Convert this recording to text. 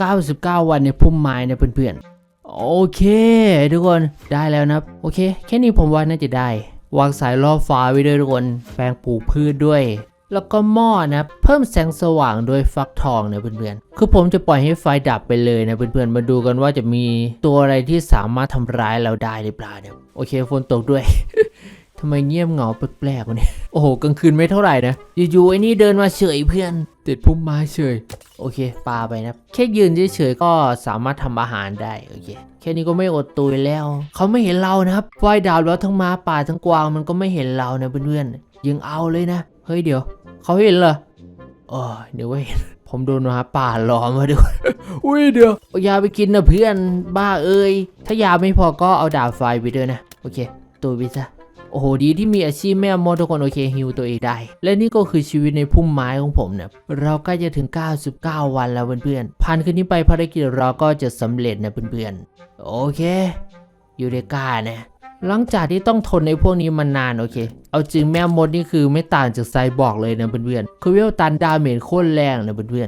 99 วันในพุ่มไม้นะเพื่อนๆ โอเค ทุกคนได้แล้วนะครับ โอเค แค่นี้ผมว่าน่าจะได้ วางสายล่อฟ้าไว้ด้วยทุกคนแปลงปลูกพืชด้วย แล้วก็หม้อนะเพิ่มแสงสว่างด้วยฟักทองนะเพื่อนๆ คือผมจะปล่อยให้ไฟดับไปเลยนะเพื่อนๆ มาดูกันว่าจะมีตัวอะไรที่สามารถทำร้ายเราได้หรือเปล่าเนี่ยโอเคฝนตกด้วย ทำไมเงียบเหงาแปลกๆวะเนี่ย โอ้โหกลางคืนไม่เท่าไหร่นะ อยู่ๆไอ้นี่เดินมาเฉยเพื่อนติดพุ่มไม้เฉย โอเคปาไปนะ แค่ยืนเฉยๆก็สามารถทำอาหารได้ โอเค แค่นี้ก็ไม่อดตุยแล้ว เขาไม่เห็นเรานะครับไฟดาวแล้วทั้งม้าป่าทั้งกวางมันก็ไม่เห็นเรานะเพื่อนๆยังเอาเลยนะ เฮ้ยเดี๋ยว เขาเห็นเหรอเออเดี๋ยวว่าเห็นผมโดนมาป่าล้อมมาด้วยอุ้ยเดี๋ยวอยาไปกินนะเพื่อนบ้าเอ้ย ถ้ายาไม่พอก็เอาดาบไฟไปด้วยนะ โอเคตุยไปซะ โอ้โหดีที่มีอาชีพแม่มดทุกคนโอเคฮิวตัวเองได้ และนี่ก็คือชีวิตในพุ่มไม้ของผมนะเราใกล้จะถึง 99 วันแล้วเพื่อนๆผ่านคืนนี้ไปภารกิจเราก็จะสำเร็จนะเพื่อนๆโอเคอยู่ในกล้านะหลังจากที่ต้องทนในพวกนี้มานานโอเค เอาจริงแม่มดนี่คือไม่ต่างจากไซบอร์กเลยนะเพื่อนๆคือเวลตันดาเมจโคตรแรงนะเพื่อน